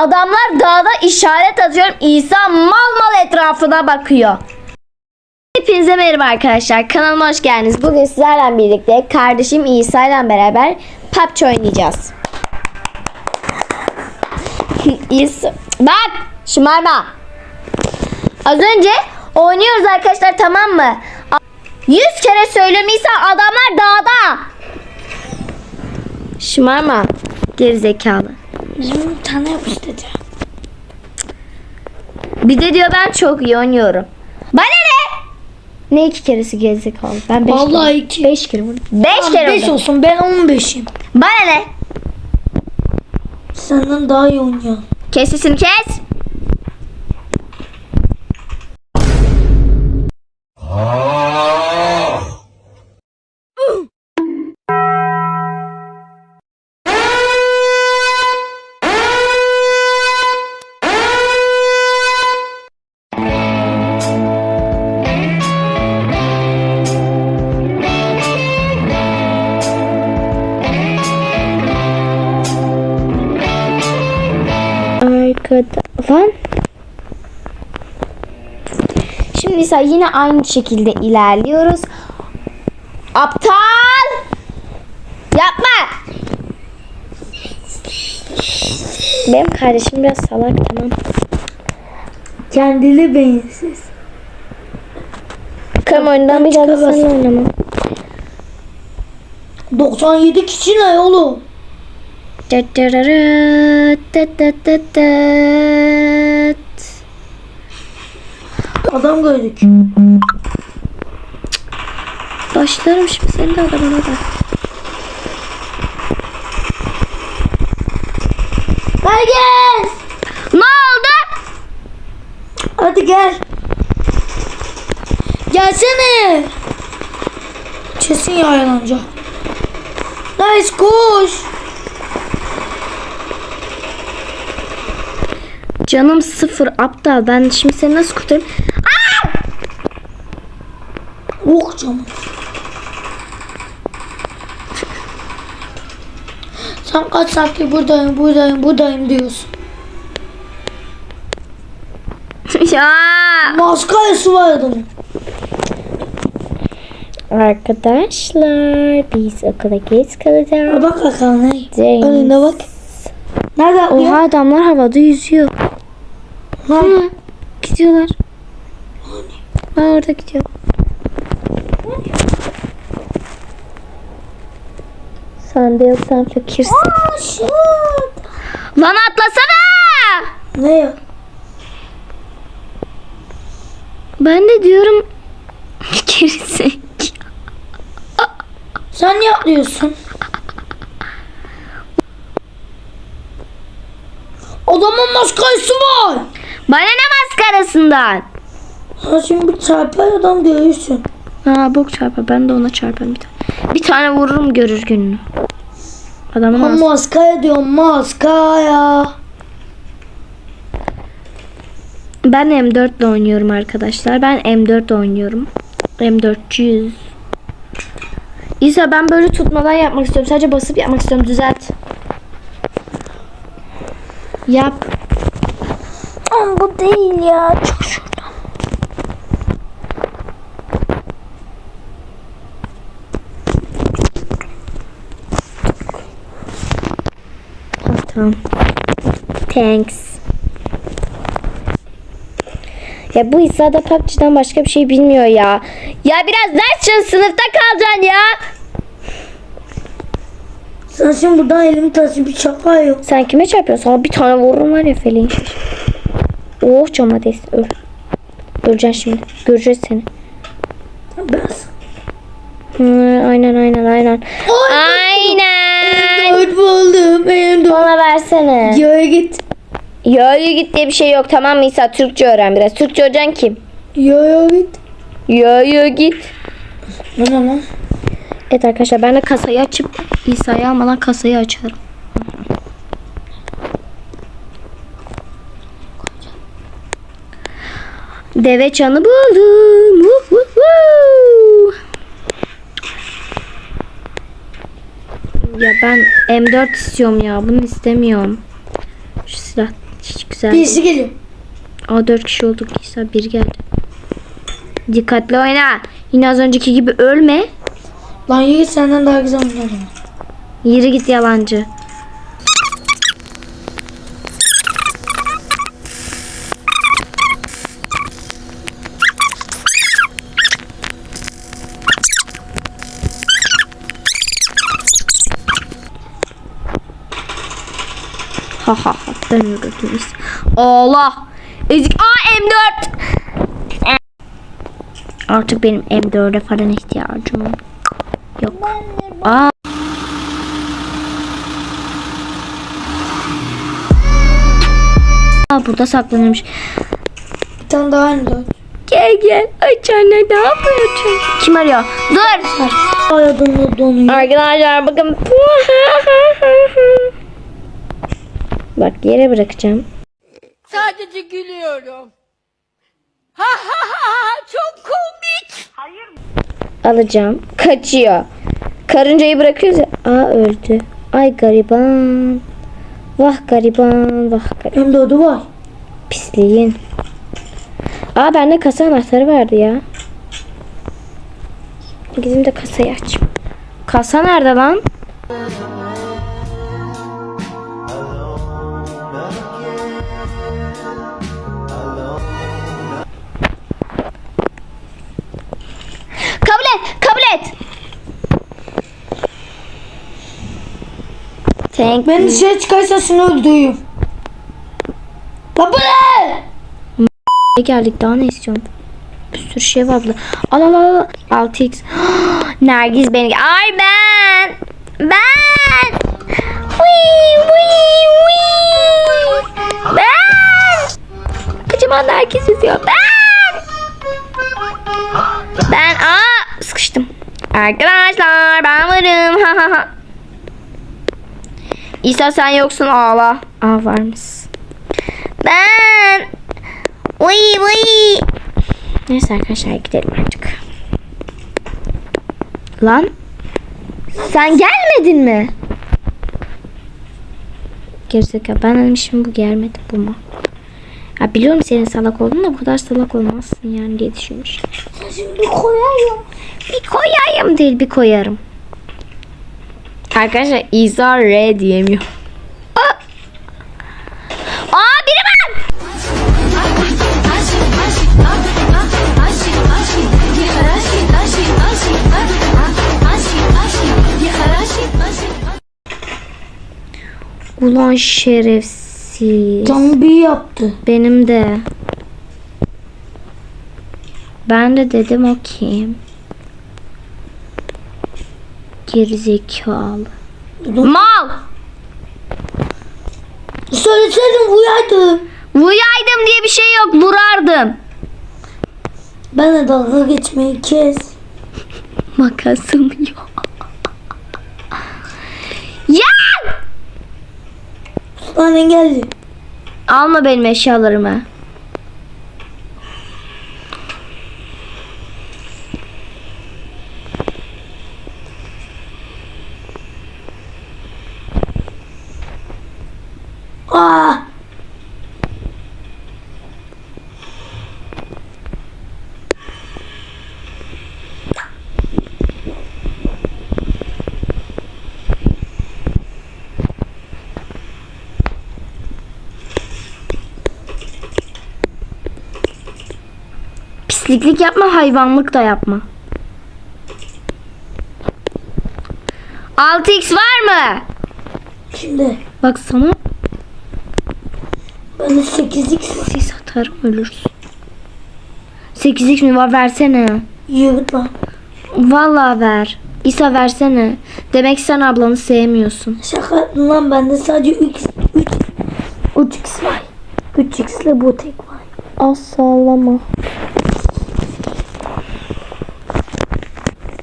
Adamlar dağda işaret atıyorum. İsa mal mal etrafına bakıyor. Hepinize merhaba arkadaşlar. Kanalıma hoş geldiniz. Bugün sizlerle birlikte kardeşim İsa ile beraber PUBG oynayacağız. İsa, bak şımarma. Az önce oynuyoruz arkadaşlar tamam mı? Yüz kere söylüyorum İsa adamlar dağda. Şımarma. Gerizekalı. Bizim bir tane dedi. Bir de diyor ben çok iyi oynuyorum. Bana ne? Ne iki keresi gerizekalı? Ben beş Vallahi kere. iki. Beş kere vurdum. Beş kere 5 vurdum. olsun ben 15'im. Bana ne? Senden daha iyi oynuyor. Kes sesini kes. Arkada lan. Şimdi ise yine aynı şekilde ilerliyoruz. Aptal! Yapma! Benim kardeşim biraz salak tamam. Kendini beyinsiz. Bakalım oyundan bir daha seninle oynamam. 97 kişi ne oğlum? Adam gördük. Başlarım şimdi senin de adamına da. Herkes! Ne oldu? Hadi gel. Gelsene. Kesin yaylanca. Nice koş. Canım sıfır aptal. Ben şimdi seni nasıl kurtarayım? Oh canım. Sen kaç saattir buradayım, buradayım, buradayım diyorsun. ya. Var adamın. Arkadaşlar biz okula geç kalacağız. Bak bakalım ne? Önünde bak. Nerede? Oha adamlar havada yüzüyor. Lan. Hı, gidiyorlar. Ha orada gidiyor. Sen de yoksan fakirsin. Aa. Lan atlasana. Ne ya? Ben de diyorum gerisin. Sen niye atlıyorsun? Adamın maskayası var. Bana ne maskarasından? Ha şimdi bir çarpar adam görürsün. Ha bok çarpar. Ben de ona çarparım bir tane. Bir tane vururum görür gününü. Adamın Ha mas- maskaya diyorum maskaya. Ben M4 ile oynuyorum arkadaşlar. Ben M4 oynuyorum. M400. İsa ben böyle tutmadan yapmak istiyorum. Sadece basıp yapmak istiyorum. Düzelt. Yap. Ama bu değil ya. Çık şuradan. Tamam. Thanks. Ya bu İsa da PUBG'den başka bir şey bilmiyor ya. Ya biraz ders çalış sınıfta kalacaksın ya. Sen şimdi buradan elimi taşıyıp bir şaka yok. Sen kime çarpıyorsun? Sana bir tane vururum var ya feleğin şiş. Oh cama değsin. Öl. Öleceksin şimdi. Göreceğiz seni. Ben Hı, aynen aynen aynen. Aynen. Dört buldum. Benim. Bana versene. Yoya git. Yoyo git diye bir şey yok tamam mı İsa? Türkçe öğren biraz. Türkçe öğren kim? Yoya git. Yoyo git. Ne ne lan? Evet arkadaşlar ben de kasayı açıp İsa'yı almadan kasayı açarım. Deve çanı buldum. Vuh, vuh, vuh. Ya ben M4 istiyorum ya. Bunu istemiyorum. Şu silah Hiç güzel. Birisi geliyor. Aa 4 kişi olduk. İsa bir geldi. Dikkatli oyna. Yine az önceki gibi ölme. Lan Yiğit senden daha güzel oynuyorum. Yürü git yalancı. Ha ha ha ben öldürdüm. Allah. Ezik. Aa M4. Artık benim M4'e falan ihtiyacım yok. Aa. Aa burada saklanıyormuş. Bir tane daha aynı dört. Gel gel. Aç anne ne yapıyorsun? Kim arıyor? Dur. Ay adamla donuyor. Arkadaşlar bakın. Bak yere bırakacağım. Sadece gülüyorum. Ha ha ha çok komik. Alacağım. Kaçıyor. Karıncayı bırakıyoruz ya. Aa öldü. Ay gariban. Vah gariban. Vah gariban. Hem dördü var. Pisliğin. Aa bende kasa anahtarı vardı ya. Gideyim de kasayı aç. Kasa nerede lan? Thank Ben dışarı çıkarsa seni öldürüyorum. Lan bu ne? Geldik daha ne istiyorsun? Bir sürü şey var burada. Al al al. al. 6x. Nergis beni. Ay ben. Ben. Wii, wii, wii. Ben. Kocaman Nergis yazıyor. Ben. Ben. Aa sıkıştım. Arkadaşlar ben varım. Ha ha ha. İsa sen yoksun ağla. Aa var mısın? Ben. Uy uy. Neyse arkadaşlar gidelim artık. Lan. Sen gelmedin mi? Gerizekalı. Ben dedim şimdi bu gelmedi bu mu? Ya biliyorum senin salak olduğunu da bu kadar salak olmazsın yani diye düşünmüş. Şimdi koyayım. Bir koyayım değil bir koyarım. Arkadaşlar İsa R diyemiyor. Aa, Aa biri var. Ulan şerefsiz. Bir yaptı. Benim de. Ben de dedim o kim? Gerizekalı. Mal! Söyleseydin uyardı. Vuyaydım diye bir şey yok. Vurardım. Benle dalga geçmeyi kes. Makasım yok. ya! Annen geldi. Alma benim eşyalarımı. Aa. Pisliklik yapma, hayvanlık da yapma. 6x var mı? Şimdi Bak sana ben de 8x sis atarım ölürsün. 8x mi var versene. lan. Vallahi ver. İsa versene. Demek sen ablanı sevmiyorsun. Şaka lan bende sadece 3 3 3x var. 3x ile bu tek var. Az sallama.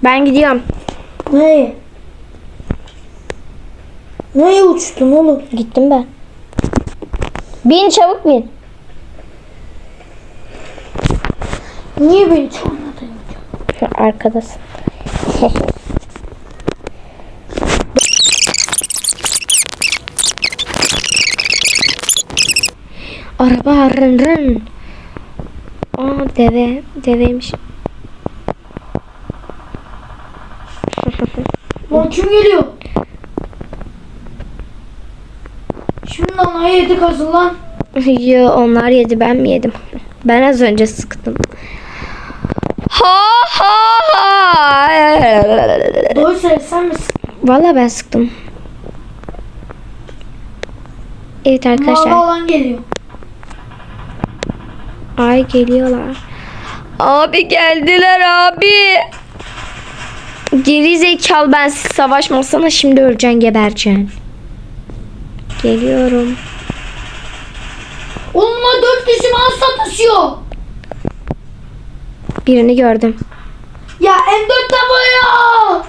Ben gidiyorum. Nereye? Nereye uçtun oğlum? Gittim ben. Bin çabuk bin. Niye beni çağırmadın? Şu arkadasın. Araba rın rın. Aa deve. Deveymiş. Lan kim geliyor? Şimdi lan ayı yedi kazın lan. Yo onlar yedi ben mi yedim? Ben az önce sıktım. Ha ha ha. Doğru söyle sen misin? Valla ben sıktım. Evet Mavi arkadaşlar. olan geliyor. Ay geliyorlar. Abi geldiler abi. Geri zekalı ben siz savaşmasana şimdi öleceksin gebereceksin. Geliyorum. Onunla dört kişi bana satışıyor. Birini gördüm. Ya M4 ya.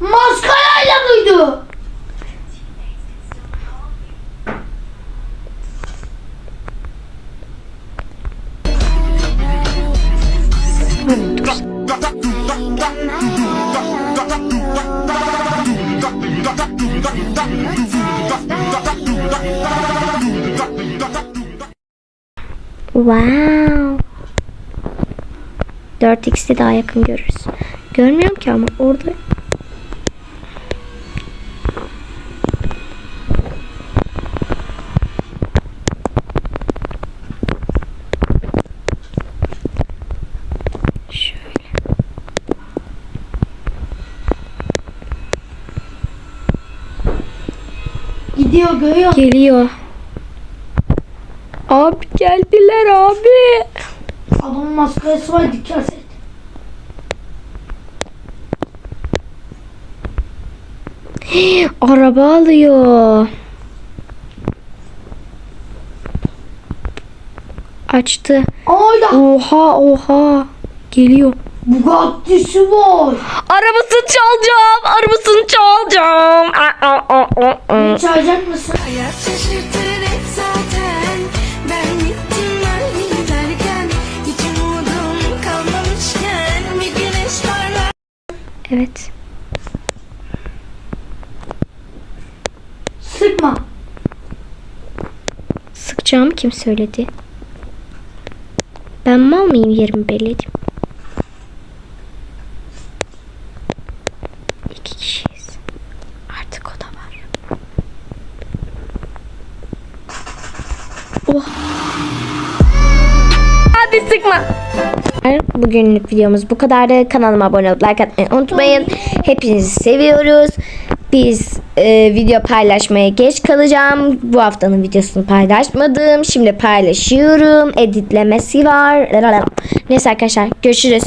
Maskarayla mıydı? Wow. 4x'te daha yakın görürüz. Görmüyorum ki ama orada Gidiyor görüyor. Geliyor. Abi geldiler abi. Adamın maskarası var dikkat et. Araba alıyor. Açtı. Orada Oha oha. Geliyor. Bugatti'si var. Arabasını çalacağım. Arabasını çalacağım. Aa, aa, aa, aa, aa. Beni çağıracak mısın? Hayat şaşırtır hep zaten Ben gittim ben giderken Hiç umudum kalmamışken Bir güneş parlar Evet. Sıkma. Sıkacağımı kim söyledi? Ben mal mıyım yerimi belledim. İki kişiyiz. Artık o da var. Oh. Hadi sıkma. Bugünlük videomuz bu kadardı. Kanalıma abone olup like atmayı unutmayın. Hepinizi seviyoruz. Biz e, video paylaşmaya geç kalacağım. Bu haftanın videosunu paylaşmadım. Şimdi paylaşıyorum. Editlemesi var. Neyse arkadaşlar görüşürüz.